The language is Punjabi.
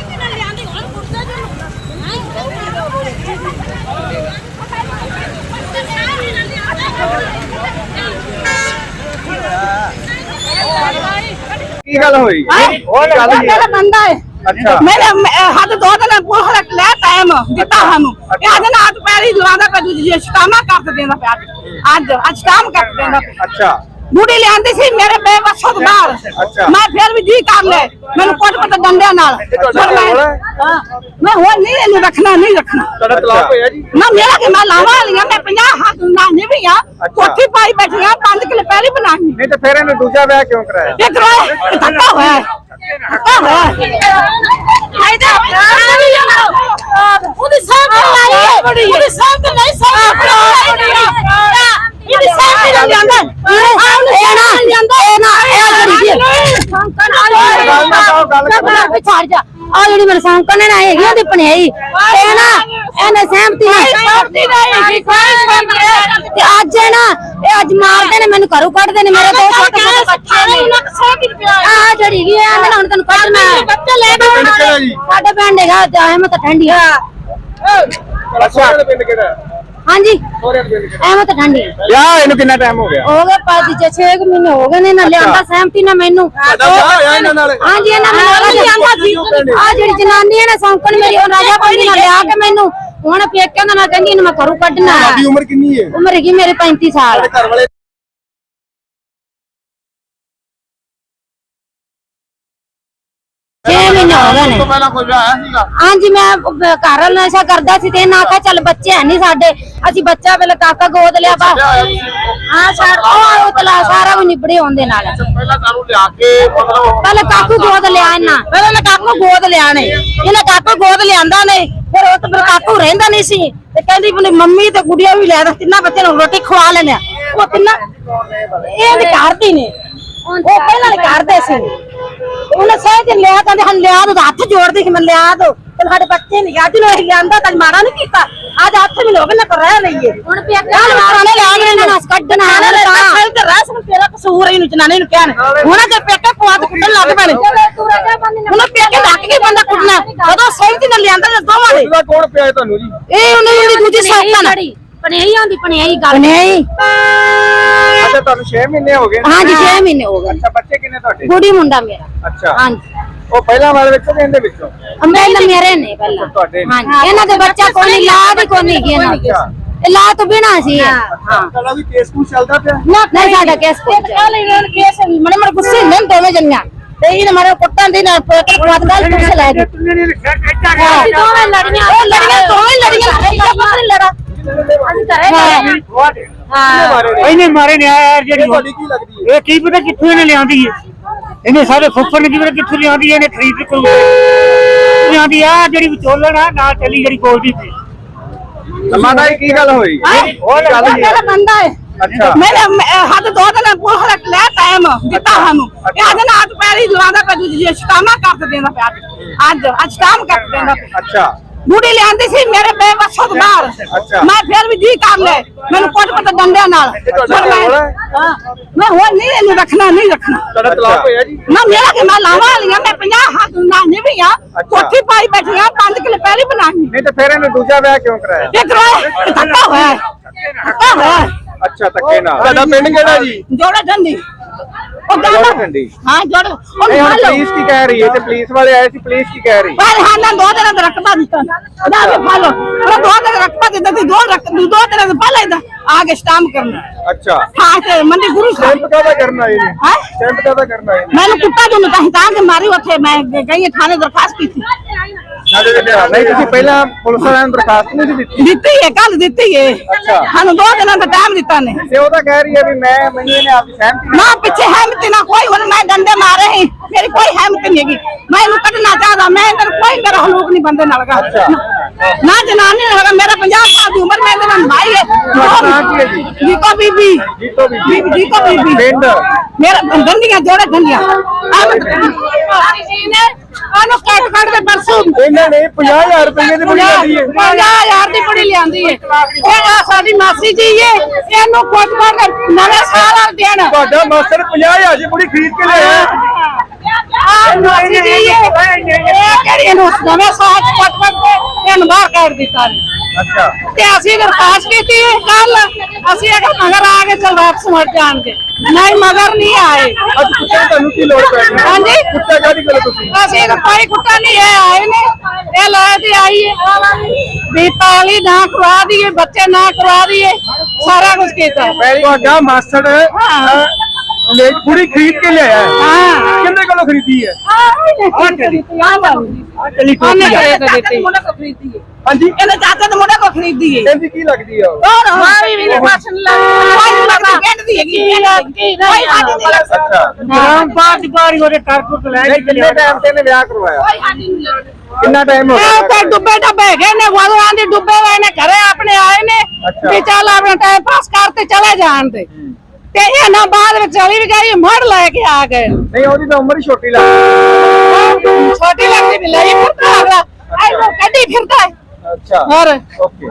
ਕਿ ਨਾਲ ਲਿਆਂਦੀ ਹੁਣ ਕੁੱਤੇ ਨੂੰ ਕੀ ਗੱਲ ਹੋਈ ਉਹ ਗੱਲ ਕੀ ਮੇਰਾ ਬੰਦਾ ਹੈ ਅੱਛਾ ਮੇਰੇ ਮ- ਹੱਥ ਦੋ ਦਿਨ ਕੋਹ ਰੱਖ ਲੈ ਟਾਈਮ ਦਿੱਤਾ ਸਾਨੂੰ ਇਹ ਅੱਜ ਨਾ ਹੱਥ ਪੈਰੀ ਲਵਾਉਂਦਾ ਪਿਆ ਦੂਜੀ ਜੇ ਸ਼ਟਾਮਾ ਕਰ ਦੇਂਦਾ ਪਿਆ ਅੱਜ ਅੱਜ ਸ਼ਟਾਮ ਕਰ ਦੇਂਦਾ ਪਿਆ ਅੱਛਾ ਬੁੜੀ ਲਿਆਂਦੀ ਸੀ ਮੇਰੇ ਬੇਵਸੋਂ ਤੋਂ ਬਾਹਰ। ਮੈਂ ਫਿਰ ਵੀ ਜੀ ਕਰ ਲੈ ਮੈਨੂੰ ਕੋਟ ਕੋਟ ਡੰਡਿਆਂ ਨਾਲ ਪਰ ਮੈਂ- ਕੋਲ ਹੈ? ਹਾਂ, ਮੈਂ ਹੋਰ ਨਹੀਂ ਇਹਨੂੰ ਰੱਖਣਾ ਨਹੀਂ ਰੱਖਣਾ ਤੁਹਾਡਾ ਤਲਾਕ ਹੋਇਆ ਜੀ ਨਾ ਮੇਰਾ ਕਿ ਮੈਂ ਲਾਵਾਂ ਵਾਲੀਆਂ ਮੈਂ 50 ਹੱਥ ਨਾ ਨਹੀਂ ਆ ਅੱਛਾ। ਕੋਠੀ ਪਾਈ ਬੈਠੀਆਂ 5 ਕਿਲੇ ਪਹਿਲੀ ਬਣਾਈ ਨਹੀਂ ਤੇ ਫਿਰ ਇਹਨੇ ਦੂਜਾ ਵਿਆਹ ਕਿਉਂ ਕਰਾਇਆ ਦੇਖ ਰੋ ਧੱਕਾ ਹੋਇਆ ਹੈ। ਧੱਕਾ ਹੋਇਆ ਹੈ। ਉਹਦੀ ਸਾਹ ਲਾਈ ਉਹਦੀ ਸਾਹ ਤੇ ਨਹੀਂ ਸਾਹ ਇਹਦੀ ਸਾਹ ਤੇ ਨਹੀਂ ਜਾਂਦਾ ਇਹ ਨਾ ਜਾਂਦਾ ਇਹ ਨਾ ਇਹ ਜਿਹੜੀ ਗੱਲ ਕਰੋ। ਛੱਡ ਜਾ। ਆ ਜਿਹੜੀ ਮੇਰੇ ਸਾਹਮਣੇ ਨਾ ਹੈਗੀ ਉਹਦੀ ਪਣਿਆਈ ਇਹ ਨਾ ਇਹਨੇ ਸਹਿਮਤੀ ਨਾਲ ਤੇ ਅੱਜ ਇਹ ਨਾ ਇਹ ਅੱਜ ਮਾਰਦੇ ਨੇ ਮੈਨੂੰ ਘਰੋਂ ਕੱਢਦੇ ਨੇ ਮੇਰੇ ਦੋ ਛੋਟੇ ਛੋਟੇ ਬੱਚੇ ਨੇ। ਆ ਜਿਹੜੀ ਗਈ ਆ ਹੁਣ ਤੈਨੂੰ ਕੱਢਣਾ ਹੈ। ਬੱਚੇ ਲੈ ਜੀ? ਸਾਡੇ ਪਿੰਡ ਹੈਗਾ ਤੇ ਅਹਿਮਦ ਠੰਡੀ ਅੱਛਾ ਪਿੰਡ ਕਿਹੜਾ? ਹਾਂਜੀ। ਕਿਹੜਾ ਅਹਿਮਦ ਠੰਡੀ। ਵਿਆਹ ਇਹਨੂੰ ਕਿੰਨਾ ਟਾਈਮ ਹੋ ਗਿਆ? ਹੋ ਗਏ ਪੰਜ ਛੇ ਛੇ ਕੁ ਮਹੀਨੇ ਹੋ ਗਏ ਨੇ ਨਾ ਲਿਆਂਦਾ ਸਹਿਮਤੀ ਨਾ ਮੈਨੂੰ। ਤੁਹਾਡਾ ਵਿਆਹ ਹੋਇਆ ਇਹਨਾਂ ਨਾਲ। ਹਾਂਜੀ ਇਹਨਾਂ ਨੇ ਨਾਲ ਲਿਆਂਦਾ ਸੀ ਆ ਜਿਹੜੀ ਜਨਾਨੀ ਹੈ ਨਾ ਸੌਂਕਣ ਮੇਰੀ ਉਹ ਰਾਜਾ ਕੋਈ ਨਾਲ ਲਿਆ ਕੇ ਮੈਨੂੰ। ਹੁਣ ਪੇਕਿਆਂ ਦਾ ਨਾ ਕਹਿੰਦੀ ਇਹਨੂੰ ਮੈਂ ਘਰੋਂ ਕੱਢਣਾ। ਤੁਹਾਡੀ ਉਮਰ ਕਿੰਨੀ ਹੈ? ਉਮਰ ਹੈਗੀ ਮੇਰੇ 35 ਸਾਲ। ਤੁਹਾਡੇ ਘਰ ਵਾਲੇ ਛੇ ਮਹੀਨੇ ਹੋ ਗਏ ਨੇ ਤੋਂ ਪਹਿਲਾਂ ਕੋਈ ਵਿਆਹ ਆਇਆ ਸੀਗਾ। ਹਾਂਜੀ ਮੈਂ ਬ- ਘਰ ਵਾਲਾ ਨਸ਼ਾ ਕਰਦਾ ਸੀ ਤੇ ਇਹਨਾਂ ਆਖਿਆ ਚੱਲ ਬੱਚੇ ਹੈ ਨਹੀਂ ਸਾਡੇ ਅਸੀਂ ਬੱਚਾ ਵੇਲੇ ਕਾਕਾ ਗੋਦ ਲਿਆ ਬਾ ਹਾਂ ਸਰ ਉਹ ਤਲਾ ਸਾਰਾ ਵੀ ਨਿਬੜੇ ਹੁੰਦੇ ਨਾਲ। ਪਹਿਲਾਂ ਤੁਹਾਨੂੰ ਲਿਆ ਕੇ ਮਤਲਬ ਪਹਿਲੇ ਕਾਕੂ ਗੋਦ ਲਿਆ ਇਹਨਾਂ। ਪਹਿਲਾਂ ਮੈਂ ਕਾਕੂ ਗੋਦ ਲਿਆ ਨੇ। ਇਹਨੇ ਕਾਕੂ ਗੋਦ ਲਿਆਂਦਾ ਨੇ। ਫਿਰ ਉਹ ਤੇ ਫਿਰ ਕਾਕੂ ਰਹਿੰਦਾ ਨਹੀਂ ਸੀ। ਤੇ ਕਹਿੰਦੀ ਆਪਣੀ ਮੰਮੀ ਤੇ ਗੁੜੀਆ ਵੀ ਲੈ ਦਾ ਤਿੰਨਾਂ ਬੱਚਿਆਂ ਨੂੰ ਰੋਟੀ ਖਵਾ ਲੈਣੇ। ਉਹ ਤਿੰਨਾਂ ਇਹ ਤੇ ਕਰਦੀ ਨੇ। ਉਹ ਪਹਿਲਾਂ ਨੇ ਕਰਦੇ ਸੀ। ਉਹਨੇ ਸਹਿ ਲਿਆ ਕਹਿੰਦੇ ਹਨ ਲਿਆ ਦੋ ਹੱਥ ਜੋੜਦੀ ਸੀ ਮੈਂ ਲਿਆ ਦੋ ਤੇ ਸਾਡੇ ਬੱਚੇ ਨਹੀਂ ਅੱਜ ਨੂੰ ਇਹ ਲਿਆਂਦਾ ਤਾਂ ਮਾਰਾ ਨਹੀਂ ਕੀਤਾ। ਅੱਜ ਹੱਥ ਵੀ ਲੋਕ ਨਾ ਕਰ ਰਹਿ ਲਈਏ। ਹੁਣ ਦਾ ਪੁਰਾਣੇ ਲਿਆ ਕੇ ਇਹਨਾਂ ਨੂੰ ਕੱਢਣਾ ਨਾ ਨਾ ਤੇ ਰਸ ਨੂੰ ਤੇਰਾ ਕਸੂਰ ਇਹਨੂੰ ਜਨਾਨੇ ਨੂੰ ਕਹਿਣ। ਹੁਣ ਤੇ ਪੇਕੇ ਪੁਆਤ ਕੁੱਟਣ ਲੱਗ ਪੈਣੇ। ਹੁਣ ਪੇਕੇ ਡੱਕ ਕੇ ਬੰਦਾ ਕੁੱਟਣਾ। ਉਦੋਂ ਸਹਿਮਤੀ ਨਾਲ ਲਿਆਂਦਾ ਜਾਂ ਦੋਵਾਂ ਦੇ। ਉਹਦਾ ਕੌਣ ਪਿਆ ਹੈ ਤੁਹਾਨੂੰ ਜੀ? ਇਹ ਉਹਨੇ ਜਿਹੜੀ ਦੂਜੀ ਸੌਕਣ। ਪਣਿਆਈ ਆਂਦੀ ਪਣਿਆਈ ਗੱਲ। ਨਹੀਂ ਅੱਛਾ ਤੁਹਾਨੂੰ 6 ਮਹੀਨੇ ਹੋ ਗਏ। ਨੇ? ਹਾਂਜੀ 6 ਮਹੀਨੇ ਹੋ ਗਏ। ਅੱਛਾ ਬੱਚੇ ਕਿੰਨੇ ਤੁਹਾਡੇ? ਕੁੜੀ ਮੁੰਡਾ ਮੇਰਾ। ਅੱਛਾ। ਹਾਂਜੀ। ਉਹ ਪਹਿਲਾਂ ਵਾਲੇ ਵਿੱਚੋਂ ਕਿ ਇਹਦੇ ਵਿੱਚੋਂ? ਅੰਬੇਲਾ ਮੇਰੇ ਨੇ ਪਹਿਲਾਂ। ਤੁਹਾਡੇ। ਹਾਂਜੀ ਇਹਨਾਂ ਦੇ ਬੱਚਾ ਕੋਈ ਨਹੀਂ ਲਾਦ ਹੀ ਕੋਈ ਨਹੀਂ ਗਿਆ ਇਹਨਾਂ ਦੇ। ਇਹ ਲਾ ਤੋਂ ਬਿਨਾ ਸੀ ਇਹ। ਹਾਂ। ਤੁਹਾਡਾ ਵੀ ਕੇਸ ਕੂਸ ਚੱਲਦਾ ਪਿਆ? ਨਾ ਨਹੀਂ। ਸਾਡਾ ਕੇਸ ਕੋਈ ਕੱਲ ਇਹਨਾਂ ਨੇ ਕੇਸ ਮੜੇ ਮੜੇ ਗੁੱਸੇ ਨੇ ਦੋਵੇਂ ਜੰਗਾਂ ਤੇ ਇਹਨੇ ਮਾਰੇ ਕੁੱਟਾਂ ਦੀ ਨਾ ਪੇਟ ਕੁਆਤ ਗੱਲ ਪੁੱਛ ਲੈ ਅਸੀਂ ਦੋਵੇਂ ਲੜੀਆਂ। ਉਹ ਲੜੀਆਂ ਦੋਵੇਂ ਲੜੀਆਂ। ਅਸੀਂ ਘਰੇ ਲੜੇ ਹਾਂ। ਇਹਨੇ ਮਾਰੇ ਨੇ। ਯਾਰ ਜਿਹੜੀ ਤੁਹਾਡੀ ਕੀ ਲੱਗਦੀ ਹੈ? ਇਹ ਕੀ ਪਤਾ ਕਿੱਥੋਂ ਇਹਨੇ ਲਿਆਂਦੀ ਹੈ? ਇਹਨੇ ਸਾਰੇ ਫੁੱਫੜ ਨੇ ਕੀ ਪਤਾ ਕਿੱਥੋਂ ਲਿਆਂਦੀ ਹੈ? ਇਹਨੇ ਖਰੀਦ ਕੇ ਲਿਆਂਦੀ ਆ ਜਿਹੜੀ ਵਿਚੋਲਣ ਆ ਨਾਲ ਚੱਲੀ ਜਿਹੜੀ ਬੋਲਦੀ ਸੀ। ਮਾਤਾ ਜੀ ਕੀ ਗੱਲ ਹੋਈ? ਉਹ ਗੱਲ ਕੀ ਮੇਰਾ ਬੰਦਾ ਹੈ। ਅੱਛਾ। ਮੇਰੇ ਮ- ਹੱਥ ਦੋ ਦਿਨ ਕੋਹ ਰੱਖ ਲੈ ਟਾਈਮ ਦਿੱਤਾ ਸਾਨੂੰ। ਇਹ ਅੱਜ ਨਾ ਹੱਥ ਪੈਰੀ ਲਵਾਉਂਦਾ ਪਿਆ ਦੂਜੀ ਜੇ ਸ਼ਟਾਮਾ ਕਰ ਦੇਂਦਾ ਪਿਆ। ਅੱਜ ਅੱਜ ਸ਼ਟਾਮ ਕਰ ਦੇਂਦਾ ਪਿਆ। ਅੱਛਾ। ਬੁੜੀ ਲਿਆਂਦੀ ਸੀ ਮੇਰੇ ਬੇਵਸੋਂ ਬਾਹਰ। ਮੈਂ ਫਿਰ ਵੀ ਜੀ ਕਰ ਲੈ ਮੈਨੂੰ ਕੋਟ ਕੋਟ ਡੰਡਿਆਂ ਨਾਲ। ਪਰ ਮੈਂ ਮੈਂ ਹੋਰ ਨਹੀਂ ਇਹਨੂੰ ਰੱਖਣਾ ਨਹੀਂ ਰੱਖਣਾ। ਤੁਹਾਡਾ ਤਲਾਕ ਹੋਇਆ ਜੀ? ਨਾ ਮੇਰਾ ਕਿ ਮੈਂ ਲਾਵਾਂ ਵਾਲੀਆਂ ਮੈਂ 50 ਹੱਥ ਨਾ ਨਹੀਂ ਆ। ਕੋਠੀ ਪਾਈ ਬੈਠੀਆਂ 5 ਕਿਲੇ ਪਹਿਲੀ ਬਣਾਈ। ਨਹੀਂ ਤੇ ਫਿਰ ਇਹਨੇ ਦੂਜਾ ਵਿਆਹ ਕਿਉਂ ਕਰਾਇਆ? ਦੇਖ ਰੋ ਧੱਕਾ ਹੋਇਆ। ਹੈ। ਧੱਕਾ ਹੋਇਆ। ਅੱਛਾ ਧੱਕੇ ਨਾਲ। ਤੁਹਾਡਾ ਪਿੰਡ ਕਿਹੜਾ ਜੀ? ਜੋੜਾ ਡੰਡੀ ਉਹ ਜੋੜਾ ਜੋੜਾ। ਡੰਡੀ। ਹਾਂ ਜੋੜਾ। ਉਹ ਨਹੀਂ ਹੁਣ ਮੰਨ ਲਓ। ਪੁਲਿਸ ਕੀ ਕਹਿ ਰਹੀ ਹੈ? ਤੇ ਪੁਲਿਸ ਵਾਲੇ ਆਏ ਸੀ ਪੁਲਿਸ ਕੀ ਕਹਿ ਰਹੀ ਪਰ ਹਾਂ ਨਾ ਦੋ ਦਿਨਾਂ ਦਾ ਰਕਬਾ ਦਿੱਤਾ। ਨਾ ਵੀ ਫਾਲੋ ਉਹ ਦੋ ਦਿਨ ਦਾ ਰਕਬਾ ਦਿੱਤਾ ਸੀ ਦੋ ਰਕ ਦੋ ਦਿਨਾਂ ਦਾ ਪਹਿਲਾਂ ਇਹਦਾ ਆਗੇ ਸਟਾਮ ਕਰਨਾ। ਅੱਛਾ। ਹਾਂ ਤੇ ਮੰਡੀ ਗੁਰੂ ਸਾਹਿਬ। ਸਟੈਂਪ ਕਾਹਦਾ ਕਰਨਾ ਇਹਨੇ ਹੈਂ? ਸਟੈਂਪ ਕਾਹਦਾ ਕਰਨਾ ਇਹਨੇ ਮੈਨੂੰ ਕੁੱਤਾ ਜੋ ਤਾਂ ਤਾਂ ਕਿ ਮਾਰੀ ਉੱਥੇ। ਮੈਂ ਗਈ ਥਾਣੇ ਦਰਖਾਸਤ ਕੀਤੀ। ਨਹੀਂ ਤੁਸੀਂ ਪਹਿਲਾਂ ਪੁਲਿਸ ਵਾਲਿਆਂ ਨੂੰ ਦਰਖਾਸਤ ਨਹੀਂ ਸੀ ਦਿੱਤੀ? ਦਿੱਤੀ ਹੈ ਕੱਲ ਦਿੱਤੀ ਹੈ। ਅੱਛਾ। ਸਾਨੂੰ ਦੋ ਦਿਨਾਂ ਦਾ ਟਾਈਮ ਦਿੱਤਾ ਨੇ। ਤੇ ਉਹ ਤਾਂ ਕਹਿ ਰਹੀ ਹੈ ਵੀ ਮੈਂ ਮੈਨੂੰ ਇਹਨੇ ਆਪਦੀ ਸਹਿਮਤੀ ਨਾ ਪਿੱਛੇ ਹੈਮਤ ਨਾ ਕੋਈ ਹੁਣ ਮੈਂ ਡੰਡੇ ਮਾਰੇ ਹੀ ਮੇਰੀ ਕੋਈ ਹੈਮਤ ਨਹੀਂ ਹੈਗੀ। ਮੈਂ ਇਹਨੂੰ ਕੱਢਣਾ ਚਾਹਦਾ ਮੈਂ ਇਧਰ ਕੋਈ ਮੇਰਾ ਹਲੂਕ ਨਹੀਂ ਬੰਦੇ ਨਾਲ ਗਾ। ਨਾ ਜਨਾਨੀ ਨਾਲ ਹੈਗਾ ਮੇਰਾ 50 ਸਾਲ ਦੀ ਉਮਰ ਮੈਂ ਇਹਦੇ ਨਾਲ ਭਾਈ ਹੈ। ਹੈ ਜੀ? ਜੀਕੋ ਬੀਬੀ। ਜੀਤੋ ਬੀਬੀ। ਜੀਕੋ ਬੀਬੀ। ਪਿੰਡ? ਮੇਰਾ ਗੰਦੀਆਂ ਜੋੜੇ ਗੰਦੀਆਂ ਉਹਨੂੰ ਕੱਟ ਕੱਟ ਦੇ ਪਰਸੋਂ। ਇਹਨਾਂ ਨੇ 50000 ਰੁਪਏ ਦੀ ਬੁੜੀ ਜਾਂਦੀ ਹੈ। 50000 ਦੀ ਕੁੜੀ ਲਿਆਂਦੀ ਇਹ ਆ ਸਾਡੀ ਮਾਸੀ ਜੀ ਏ ਇਹਨੂੰ ਕੁੱਟ ਕੁੱਟ ਕੇ ਨਵੇਂ ਸਾਲ ਦਿਨ ਤੁਹਾਡਾ ਮਾਸਟਰ 50000 ਦੀ ਬੁੜੀ ਖਰੀਦ ਕੇ ਲਿਆਇਆ। ਜੀ ਏ ਇਹ ਕਿਹੜੀ ਇਹਨੂੰ ਨਵੇਂ ਸਾਲ ਚ ਕੁੱਟ ਕੁੱਟ ਕੇ ਇਹਨੂੰ ਬਾਹਰ ਕੱਢ ਦਿੱਤਾ ਨੇ। ਅੱਛਾ। ਤੇ ਅਸੀਂ ਦਰਖਾਸਤ ਕੀਤੀ ਕੱਲ ਅਸੀਂ ਅਗਰ ਮਗਰ ਆ ਕੇ ਚਲ ਵਾਪਸ ਮੁੜ ਜਾਣਗੇ। ਨਹੀਂ ਮਗਰ ਨਹੀਂ ਆਏ। ਅੱਜ ਕੁੱਤੇ ਤੁਹਾਨੂੰ ਕੀ ਲੋੜ ਪੈ ਗਈ ਹਾਂਜੀ। ਕੁੱਤਾ ਕਾਹਦੀ ਗੱਲ ਤੁਸੀਂ? ਅਸੀਂ ਤਾਂ ਕੋਈ ਕੁੱਤਾ ਨਹੀਂ ਹੈ ਆਏ ਨੇ। ਇਹ ਲੈ ਤੇ ਆਈ ਹੈ ਵੀ ਤਾਲੀ ਨਾ ਕਰਵਾ ਦਈਏ ਬੱਚੇ ਨਾ ਕਰਵਾ ਦਈਏ ਸਾਰਾ ਕੁਝ ਕੀਤਾ। ਤੁਹਾਡਾ ਮਾਸਟਰ ਹਾਂ। ਲੈ ਕੁੜੀ ਖਰੀਦ ਕੇ ਲਿਆਇਆ ਹੈ। ਹਾਂ। ਕਿੰਨੇ ਕੋਲੋਂ ਖਰੀਦੀ ਹੈ? ਆ ਚਲੀ। ਆ। ਚਲੀ ਹਾਂਜੀ? ਇਹਨੇ ਚਾਚਾ ਦੇ ਮੁੰਡੇ ਕੋ ਖਰੀਦੀ ਏ ਇਹਦੀ ਕੀ ਲੱਗਦੀ ਆ? ਉਹ? ਹੋਰ ਮਾਰੀ ਵੀ ਨਹੀਂ ਲੱਗੀ ਲੱਗਦੀ। ਹੈਗੀ ਕੋਈ ਸਾਡੀ ਨਹੀਂ ਲੱਗਦੀ। ਅੱਛਾ। ਗ੍ਰਾਮ ਪਾਰਟੀ ਬਾਰੀ ਉਹਦੇ ਕਰ ਕੁੱਟ ਲੈ ਨਹੀਂ ਕਿੰਨੇ ਟਾਈਮ ਤੇ ਇਹਨੇ ਵਿਆਹ ਕਰਵਾਇਆ? ਕੋਈ ਸਾਡੀ ਨਹੀਂ ਲੱਗਦੀ। ਕਿੰਨਾ ਟਾਈਮ ਹੋ ਇਹ ਗਿਆ ਤੇ ਡੁੱਬੇ ਡੱਬੇ ਗਏ ਨੇ ਵਾਲਾਂ ਦੇ ਡੁੱਬੇ ਹੋਏ ਨੇ ਘਰੇ ਆਪਣੇ ਆਏ ਨੇ। ਵੀ ਚੱਲ ਆਪਣਾ ਟਾਈਮ ਪਾਸ ਕਰਤੇ ਚਲੇ ਜਾਣ ਤੇ। ਤੇ ਇਹ ਨਾ ਬਾਅਦ ਵਿੱਚ ਚਲੀ ਵੀ ਗਈ ਮੁੜ ਲੈ ਕੇ ਆ ਗਏ। ਨਹੀਂ ਉਹਦੀ ਤਾਂ ਉਮਰ ਹੀ ਛੋਟੀ ਲੱਗਦੀ। ਛੋਟੀ ਲੱਗਦੀ ਵੀ ਲਈ ਫਿਰਦਾ ਅਗਲਾ ਐ ਕੱਢੀ ਫਿਰਦਾ ਹੈ। ਅੱਛਾ। ਹੋਰ। ਓਕੇ।